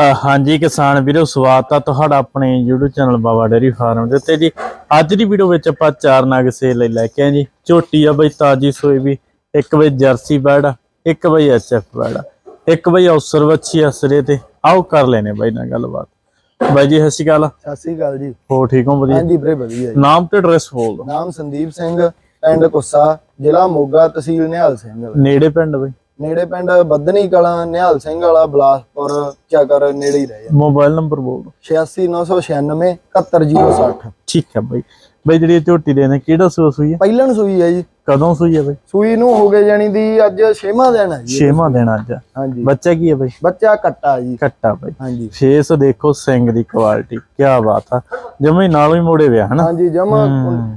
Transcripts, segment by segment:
ਹਾਂਜੀ ਕਿਸਾਨ ਵੀਰੋ ਸਵਾਗਤ ਆ ਤੁਹਾਡਾ ਆਪਣੇ YouTube channel Baba dairy farm ਦੇ ਉੱਤੇ ਜੀ। ਅੱਜ ਦੀ ਵੀਡੀਓ ਵਿੱਚ ਆਪਾਂ ਚਾਰ ਨਗ ਸੇਲ ਲਈ ਲੈ ਕੇ ਆਏ ਜੀ। ਝੋਟੀ ਆ ਬਈ ਤਾਜੀ ਸੋਈ ਵੀ ਇੱਕ ਬਈ ਜਰਸੀ ਬੈੜ ਇੱਕ ਬਈ ਐਚਐਫ ਬੈੜ ਇੱਕ ਬਈ ਔਸਰ ਵੱਛੀ ਅਸਰੇ ਤੇ। ਆਓ ਕਰ ਲੈਨੇ ਬਾਈ ਨਾਲ ਗੱਲਬਾਤ। ਬਾਈ ਜੀ ਸਤਿ ਸ਼੍ਰੀ ਅਕਾਲ। ਸਤਿ ਸ੍ਰੀ ਅਕਾਲ ਜੀ। ਹੋ ਠੀਕ ਹੋ? ਵਧੀਆ। ਹਾਂਜੀ ਵੀਰੇ ਵਧੀਆ ਜੀ। ਨਾਮ ਤੇ ਐਡਰੈਸ ਬੋਲ ਦਿਓ। ਨਾਮ ਸੰਦੀਪ ਸਿੰਘ ਪਿੰਡ ਕੁੱਸਾ ਜ਼ਿਲ੍ਹਾ ਮੋਗਾ ਤਹਿਸੀਲ ਨਿਹਾਲ ਸਿੰਘ। ਨੇੜੇ ਪਿੰਡ ਬਈ। ਨੇੜੇ ਪਿੰਡ ਬੱਦਨੀ ਕਲਾਂ ਨਿਹਾਲ ਸਿੰਘ ਵਾਲਾ ਬਲਾਸਪੁਰ। ਚੱਕਰ ਨੇੜੇ ਹੀ ਰਹਿ ਮੋਬਾਈਲ ਨੰਬਰ ਬੋਲ ਦਿਓ। 86996 71060 ਠੀਕ ਹੈ ਬਈ। ਬਈ ਜਿਹੜੀ ਇਹ ਝੋਟੀ ਦੇ ਨੇ ਕਿਹੜਾ ਸੂਆ ਸੂਈ ਹੈ? ਪਹਿਲਣ ਸੂਈ ਹੈ ਜੀ। ਕਦੋਂ ਸੂਈ ਹੈ ਬਈ? ਸੂਈ ਨੂੰ ਹੋ ਗਏ ਜਾਣੀ ਦੀ ਅੱਜ 6ਵਾਂ ਦਿਨ ਹੈ ਜੀ। ਛੇਵਾਂ ਦਿਨ ਅੱਜ। ਹਾਂਜੀ। ਬੱਚਾ ਕੀ ਹੈ ਬਈ? ਬੱਚਾ ਕੱਟਾ ਜੀ। ਕੱਟਾ ਬਈ। ਹਾਂਜੀ। ਫੇਸ ਦੇਖੋ ਸਿੰਘ ਦੀ ਕੁਆਲਿਟੀ ਕੀ ਬਾਤ ਆ। ਜਮੇ ਨਾਲੋਂ ਹੀ ਮੋੜੇ ਵਿਆ ਹਨਾ? ਹਾਂਜੀ ਜਮਾ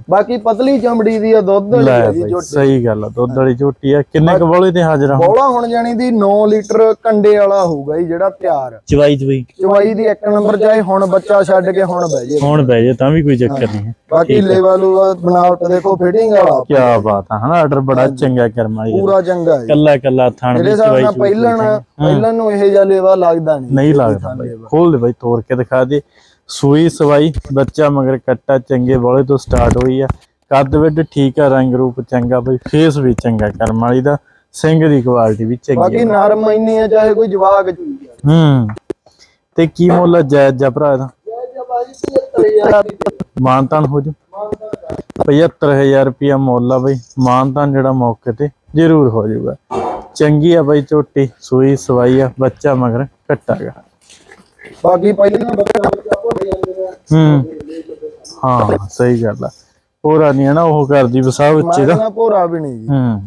ਬਾਕੀ ਪਤਲੀ ਚਮੜੀ ਦੀ ਆ ਦੁੱਧ ਵਾਲੀ ਜੀ ਜੋ ਸਹੀ ਗੱਲ ਆ ਦੁੱਧ ਵਾਲੀ ਝੋਟੀ ਆ। ਕਿੰਨੇ ਕੁ ਬੋਲੇ ਤੇ ਹਾਜ਼ਰ ਆ ਬੋਲਾ ਹੁਣ ਜਾਣੀ ਦੀ 9 ਲੀਟਰ ਕੰਡੇ ਵਾਲਾ ਹੋਊਗਾ ਜੀ ਜਿਹੜਾ ਤਿਆਰ ਚਵਾਈ ਚਵਾਈ ਚਵਾਈ ਦੀ ਇੱਕ ਨੰਬਰ ਚਾਹੇ ਹੁਣ ਬੱਚਾ ਛੱਡ ਕੇ ਹੁਣ ਬਹਿ ਜੇ। ਹੁਣ ਬਹਿ ਜੇ ਤਾਂ ਵੀ ਕੋਈ ਚੱਕਰ ਨਹੀਂ ਹੈ। ਬਾਕੀ ਲੈਵਲ ਬਣਾਵਟ ਦੇਖੋ ਫਿਟਿੰਗ ਵਾਲਾ ਕੀ ਬਾਤ ਆ ਹਨਾ? ਆਰਡਰ ਬੜਾ ਚੰਗਾ ਕਰਮਾ ਜੀ। ਪੂਰਾ ਚੰਗਾ ਹੈ ਕੱਲਾ ਕੱਲਾ ਥਣ ਦੀ ਚਵਾਈ ਪਹਿਲਣ ਪਹਿਲਣ ਨੂੰ ਇਹ ਜਿਹਾ ਲੇਵਾ ਲੱਗਦਾ ਨਹੀਂ। ਨਹੀਂ ਲੱਗਦਾ ਖੋਲ ਦੇ ਬਾਈ ਤੋੜ ਕੇ ਦਿਖਾ ਦੇ। ਸੂਈ ਸਵਾਈ ਬੱਚਾ ਮਗਰ ਕੱਟਾ ਚੰਗੇ ਬੋਲੇ ਤੋਂ ਸਟਾਰਟ ਹੋਈ ਆ। ਕੱਦ ਵਿੱਡ ਠੀਕ ਆ ਰੰਗ ਰੂਪ ਚੰਗਾ ਬਈ। ਫੇਸ ਵੀ ਚੰਗਾ ਕਰਮ ਵਾਲੀ ਦਾ। ਸਿੰਘ ਦੀ ਕੁਆਲਿਟੀ ਵੀ ਚੰਗੀ ਬਾਕੀ ਨਰਮ ਇੰਨੀ ਆ ਚਾਹੇ ਕੋਈ ਆ ਹੂੰ। ਤੇ ਕੀ ਮੁੱਲ ਆ ਜਾਇਜ਼ ਜਾ ਭਰਾ ਇਹਦਾ? ਮਾਨਤਾਨ ਹੋ ਜੂ 75000 ਰੁਪਿਆ ਮੁੱਲ ਆ ਬਈ। ਮਾਨਤਾਨ ਜਿਹੜਾ ਮੌਕੇ ਤੇ ਜ਼ਰੂਰ ਹੋ ਜਾਊਗਾ। ਚੰਗੀ ਆ ਬਈ ਝੋਟੀ ਸੂਈ ਸਵਾਈ ਆ ਬੱਚਾ ਮਗਰ ਕੱਟਾਗਾ ਬਾਕੀ ਪਹਿਲਾਂ ਬੱਚਾ ਬੱਚਾ ਭੁੱਲ ਜਾਂਦੇ ਆ ਹੂੰ। ਹਾਂ ਸਹੀ ਗੱਲ ਆ। ਪੂਰਾ ਨਹੀਂ ਹੈ ਨਾ ਉਹ ਕਰਦੀ ਵਸਾ ਬੱਚੇ ਦਾ। ਭੋਰਾ ਵੀ ਨਹੀਂ ਜੀ। ਹੂੰ।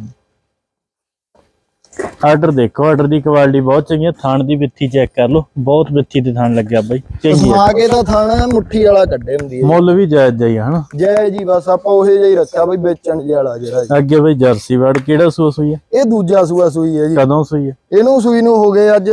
ਆਰਡਰ ਦੇਖੋ ਆਰਡਰ ਦੀ ਕੁਆਲਿਟੀ ਬਹੁਤ ਚੰਗੀ ਹੈ ਥਣ ਦੀ ਵਿੱਥੀ ਚੈੱਕ ਕਰ ਲਓ। ਬਹੁਤ ਵਿੱਥੀ ਤੇ ਥਣ ਲੱਗਿਆ ਬਾਈ ਚੰਗੀ ਹੈ ਸਮਾ ਕੇ ਤਾਂ ਥਾਣਾ ਮੁੱਠੀ ਵਾਲਾ ਕੱਢੇ ਹੁੰਦੀ ਹੈ ਮੁੱਲ ਵੀ ਜਾਇਜ਼ ਜਾਈ ਹਨਾ? ਜੈ ਜੀ ਬਸ ਆਪਾਂ ਉਹੇ ਜਿਹਾ ਹੀ ਰੱਖਿਆ ਬਈ ਵੇਚਣ ਜਿਹੇ ਵਾਲਾ ਜਿਹੜਾ। ਅੱਗੇ ਬਈ ਜਰਸੀ ਵਰਡ ਕਿਹੜਾ ਸੂਆ ਸੂਈ ਹੈ ਇਹ ਦੂਜਾ ਸੂਆ ਸੂਈ ਹੈ ਜੀ। ਕਦੋਂ ਸੂਈ ਹੈ ਇਹਨੂੰ ਸੂਈ ਨੂੰ ਹੋ ਗਏ ਅੱਜ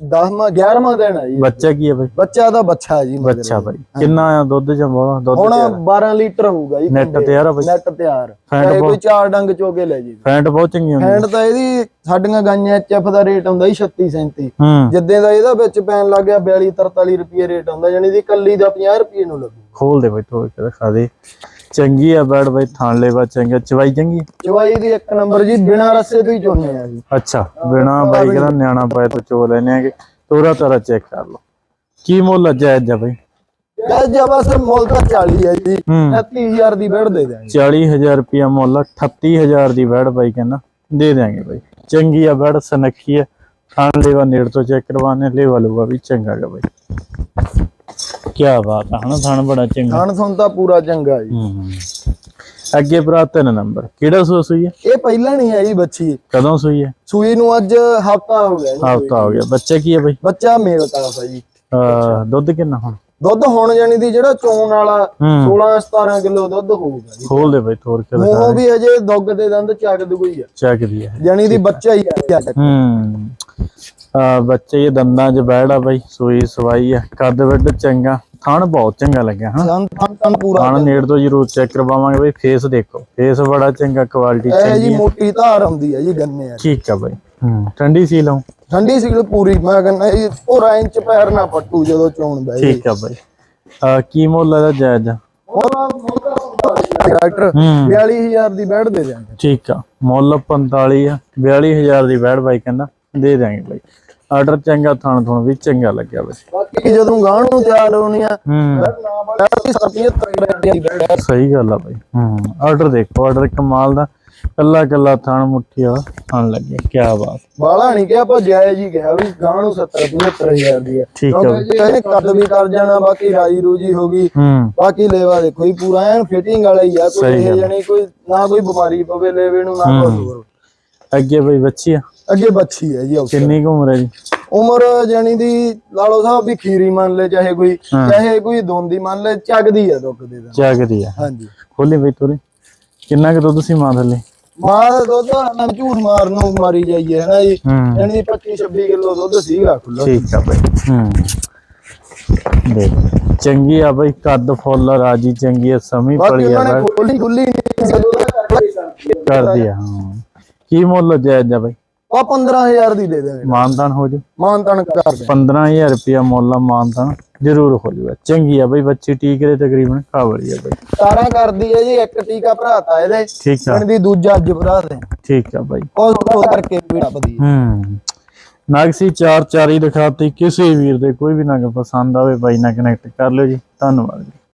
10ਵਾਂ 11ਵਾਂ ਦਿਨ ਹੈ ਜੀ। ਬੱਚਾ ਕੀ ਹੈ ਬਈ? ਬੱਚਾ ਦਾ ਬੱਚਾ ਹੈ ਜੀ ਮਗਰ। ਬੱਚਾ ਬਾਈ। ਕਿੰਨਾ ਆ ਦੁੱਧ ਜਾਂ ਬੋਲਾ? ਦੁੱਧ ਹੁਣ 12 ਲੀਟਰ ਹੋਊਗਾ ਜੀ ਨੈਟ ਤਿਆਰ ਆ ਬਈ। ਨੈਟ ਤਿਆਰ। ਚਾਹੇ ਕੋਈ ਚਾਰ ਡੰਗ ਚੋਕੇ ਲੈ ਜੀ। ਫੈਂਟ ਬਹੁਤ ਚੰਗੀ ਹੁੰਦੀ ਫੈਂਟ ਤਾਂ ਇਹਦੀ ਸਾਡੀਆਂ ਗਾਈਆਂ ਐਚਐਫ ਦਾ ਰੇਟ ਹੁੰਦਾ ਜੀ 36 37 ਹੂੰ। ਜਿੱਦਾਂ ਦਾ ਇਹਦਾ ਵਿੱਚ ਪੈਣ ਲੱਗ ਗਿਆ 42 43 ਰੁਪਏ ਰੇਟ ਹੁੰਦਾ ਯਾਨੀ ਦੀ ਕੱਲੀ ਦਾ 50 ਰੁਪਏ ਨੂੰ ਲੱਗੂ। ਖੋਲ ਦੇ ਬਈ ਤੋੜ ਕੇ ਦਿਖਾ ਦੇ। ਚੰਗੀ ਆ ਬੈਡ ਬਈ ਥਣ ਲੈਵਾ ਚੰਗਾ ਚਵਾਈ ਚੰਗੀ? ਚਵਾਈ ਦੀ ਇੱਕ ਨੰਬਰ ਜੀ ਬਿਨਾ ਰੱਸੇ ਤੋਂ ਹੀ ਚੋਨੇ ਆ ਜੀ। ਅੱਛਾ ਬਿਨਾ ਬਾਈ ਕਹਿੰਦਾ ਨਿਆਣਾ ਪਾਏ ਤੋਂ ਚੋ ਲੈਨੇ ਆਗੇ। ਤੋਰਾ ਤੋਰਾ ਚੈੱਕ ਕਰ ਲਓ। ਕੀ ਮੁੱਲ ਅੱਜ ਜਾ ਬਈ? ਇਹ ਜੇ ਬਸ ਮੁੱਲ ਤਾਂ 40 ਹੈ ਜੀ। ਹੂੰ। 30000 ਦੀ ਬੈਠ ਦੇ ਦਿਆਂਗੇ। 40000 ਰੁਪਿਆ ਮੁੱਲ 38000 ਦੀ ਬੈਡ ਬਾਈ ਕਹਿੰਦਾ। ਦੇ ਦਿਆਂਗੇ ਬਾਈ। ਚੰਗੀ ਆ ਬੈਡ ਸਨੱਖੀ ਆ। ਥਣ ਲੈਵਾ ਨੇੜ ਤੋਂ ਚੈੱਕ ਕਰਵਾਣੇ ਲੈਵਾ ਲੂਗਾ ਵੀ ਚੰਗਾ ਗਾ ਬਾਈ। ਕੀ ਬਾਤ ਆ ਹਨਾ ਥਣ ਬੜਾ ਚੰਗਾ। ਖਾਣ ਸੁਣ ਤਾਂ ਪੂਰਾ ਚੰਗਾ ਜੀ। ਹੂੰ ਅੱਗੇ ਭਰਾ ਤਿੰਨ ਨੰਬਰ ਕਿਹੜਾ ਸੂਆ ਸੂਈ ਹੈ ਇਹ ਪਹਿਲਾਂ ਨਹੀਂ ਹੈ ਜੀ ਬੱਚੀ। ਕਦੋਂ ਸੂਈ ਹੈ ਸੂਈ ਨੂੰ ਅੱਜ ਹਫਤਾ ਹੋ ਗਿਆ ਜੀ। ਹਫਤਾ ਹੋ ਗਿਆ। ਬੱਚਾ ਕੀ ਹੈ ਬਾਈ? ਬੱਚਾ ਮੇਲ ਕਾਫ ਹੈ ਜੀ। ਅਹ ਦੁੱਧ ਕਿੰਨਾ ਹੁਣ? ਦੁੱਧ ਹੁਣ ਜਾਣੀ ਦੀ ਜਿਹੜਾ ਚੋਣ ਵਾਲਾ ਹੂੰ। 16 17 ਕਿਲੋ ਦੁੱਧ ਹੋਊਗਾ ਜੀ। ਖੋਲ ਦੇ ਬਾਈ ਤੋੜ ਕੇ ਦਿਖਾ ਮੂੰਹੋਂ ਵੀ ਅਜੇ ਦੁੱਗ ਦੇ ਦੰਦ ਚੱਕ ਦੂਈ ਆ। ਚੱਕਦੀ ਹੈ ਜਾਣੀ ਦੀ ਬੱਚਾ ਹੀ ਆ। ਹੂੰ। ਆ ਬੱਚੇ ਇਹ ਦੰਦਾਂ 'ਚ ਬੈੜਾ ਬਾਈ ਸੂਈ ਸਵਾਈ ਆ ਕੱਦ ਵੱਡ ਚੰਗਾ ਥਣ ਬਹੁਤ ਚੰਗਾ ਲੱਗਿਆ ਹਾਂ। ਸੰਨ ਸੰਨ ਪੂਰਾ ਥਣ ਨੇੜ ਤੋਂ ਜ਼ਰੂਰ ਚੈੱਕ ਕਰਵਾਵਾਂਗੇ ਬਾਈ ਫੇਸ ਦੇਖੋ ਫੇਸ ਬੜਾ ਚੰਗਾ ਕੁਆਲਿਟੀ ਚੰਗੀ ਜੀ ਮੋਟੀ ਧਾਰ ਆਉਂਦੀ ਹੈ ਜੀ ਗੰਨੇ ਆ ਠੀਕ ਆ ਬਾਈ ਹੂੰ ਠੰਡੀ ਸੀ ਲਾਉ ਠੰਡੀ ਸੀਲ ਪੂਰੀ ਮੈਂ ਕਹਿੰਦਾ ਇਹ ਪੂਰਾ ਇੰਚ ਪੈਰ ਨਾ ਪੱਟੂ ਜਦੋਂ ਚੋਣ ਬੈ ਠੀਕ ਆ ਬਾਈ। ਕੀ ਮੁੱਲ ਇਹਦਾ ਜਾਇਜ਼? ਡਾਕਟਰ। ਹੂੰ। 42000 ਦੀ ਬੈਠ ਦੇ ਦਿਆਂਗੇ। ਠੀਕ ਆ ਮੁੱਲ 45 ਆ 42000 ਦੀ ਬੈੜ ਬਾਈ ਕਹਿੰਦਾ ਦੇ ਦਾਂਗੇ ਬਾਈ। ਆਰਡਰ ਚੰਗਾ ਥਣ ਥਣ ਵੀ ਚੰਗਾ ਲੱਗਿਆ ਬਾਈ ਬਾਕੀ ਜਦੋਂ ਗਾਣ ਨੂੰ ਚਾਲ ਹੋਣੀ ਆ ਹੂੰ। ਬੈਠ ਦੀ 75 ਦੀ ਬੈਠ ਸਹੀ ਗੱਲ ਆ ਬਾਈ। ਹੂੰ ਆਰਡਰ ਦੇਖੋ ਆਰਡਰ ਕਮਾਲ ਦਾ ਕੱਲਾ ਕੱਲਾ ਥਣ ਮੁੱਠੀ ਆ ਥਣ ਲੱਗਿਆ ਕੀ ਬਾਤ। ਬਾਲਾ ਨਹੀਂ ਕਿਹਾ ਆਪਾਂ ਜਾਇਜ਼ ਹੀ ਕਿਹਾ ਵੀ ਗਾਣ ਨੂੰ 70 75000 ਦੀ ਆ। ਠੀਕ ਆ ਕਿਉਂਕਿ ਜੇ ਇਹਨੇ ਕੱਦ ਵੀ ਕਰ ਜਾਣਾ ਬਾਕੀ ਰਾਜੀ ਰੂਜੀ ਹੋ ਗਈ ਹੂੰ। ਬਾਕੀ ਲੈਵਾ ਦੇਖੋ ਹੀ ਪੂਰਾ ਐਨ ਫਿਟਿੰਗ ਵਾਲਾ ਹੀ ਆ ਕੋਈ ਇਹ ਜਣੀ ਕੋਈ ਨਾ ਕੋਈ ਬਿਮਾਰੀ ਪਵੇ ਲੈਵੇ ਨੂੰ ਨਾ ਕੋਈ ਹੋਰ। ਅੱਗੇ ਬਾਈ ਬੱਚੀ ਆ? ਅੱਗੇ ਬੱਚੀ ਹੈ ਜੀ ਕਿੰਨੀ ਕੁ ਉਮਰ ਹੈ ਜੀ? ਉਮਰ ਜਾਨੀ ਦੀ ਲਾਲੋ ਸਾਹਿਬ ਵੀ ਖੀਰੀ ਮੰਨ ਲੈ ਚਾਹੇ ਕੋਈ ਚਾਹੇ ਕੋਈ ਦੋਂਦੀ ਮੰਨ ਲੈ ਚੱਗਦੀ ਆ ਦੁੱਖ ਦੇ ਦਾ ਜਾਗਦੀ ਆ ਹਾਂਜੀ। ਖੋਲੀ ਬਈ ਤੋਰੇ। ਕਿੰਨਾ ਕੁ ਦੁੱਧ ਸੀ ਮਾਂ ਥੱਲੇ? ਮਾਂ ਦਾ ਦੁੱਧ ਨਾ ਝੂਠ ਮਾਰਨ ਨੂੰ ਮਾਰੀ ਜਾਈਏ ਹਨਾ ਜੀ? ਜਾਨੀ ਦੀ 25 26 ਕਿਲੋ ਦੁੱਧ ਸੀਗਾ ਖੁੱਲਾ ਠੀਕ ਆ ਬਾਈ। ਹੂੰ। ਦੇਖ ਚੰਗੀ ਆ ਬਾਈ ਕੱਦ ਫੁੱਲ ਰਾਜੀ ਚੰਗੀ ਆ ਸਮੀ ਪਲੀ ਆ ਖੋਲੀ ਖੁੱਲੀ ਨਹੀਂ ਕਰਦੀ ਆ ਹਾਂ। ਕੀ ਮੁੱਲ ਜਾਇਜ਼ ਆ ਬਾਈ? ਉਹ 15000 ਦੀ ਦੇ ਦੇਵਾਂਗੇ ਮਾਨਦਾਨ ਹੋ ਜੂ ਮਾਨਤਨ ਕਰ ਦੇ 15000 ਰੁਪਿਆ ਮੁੱਲ ਆ ਮਾਨਦਾਨ ਜ਼ਰੂਰ ਹੋ ਜੂਗਾ ਚੰਗੀ ਆ ਬਈ ਬੱਚੀ ਟੀਕੇ ਦੇ ਤਕਰੀਬਨ ਕਾਬਲੀ ਆ ਬਈ। 17 ਕਰਦੀ ਹੈ ਜੀ ਇੱਕ ਟੀਕਾ ਭਰਾਤਾ ਇਹਦੇ। ਠੀਕ ਆ। ਦੀ ਦੂਜਾ ਅੱਜ ਭਰਾ ਦੇ ਠੀਕ ਆ ਬਾਈ। ਉਹ ਤੋਂ ਕਰਕੇ ਵੀ ਲੱਭਦੀ ਹੂੰ। ਨਾਗਸੀ ਚਾਰ ਚਾਰ ਹੀ ਦਿਖਾਤੀ ਕਿਸੇ ਵੀਰ ਦੇ ਕੋਈ ਵੀ ਨਗ ਪਸੰਦ ਆਵੇ ਬਾਈ ਨਾਲ ਕਨੈਕਟ ਕਰ ਲਿਓ ਜੀ। ਧੰਨਵਾਦ ਜੀ।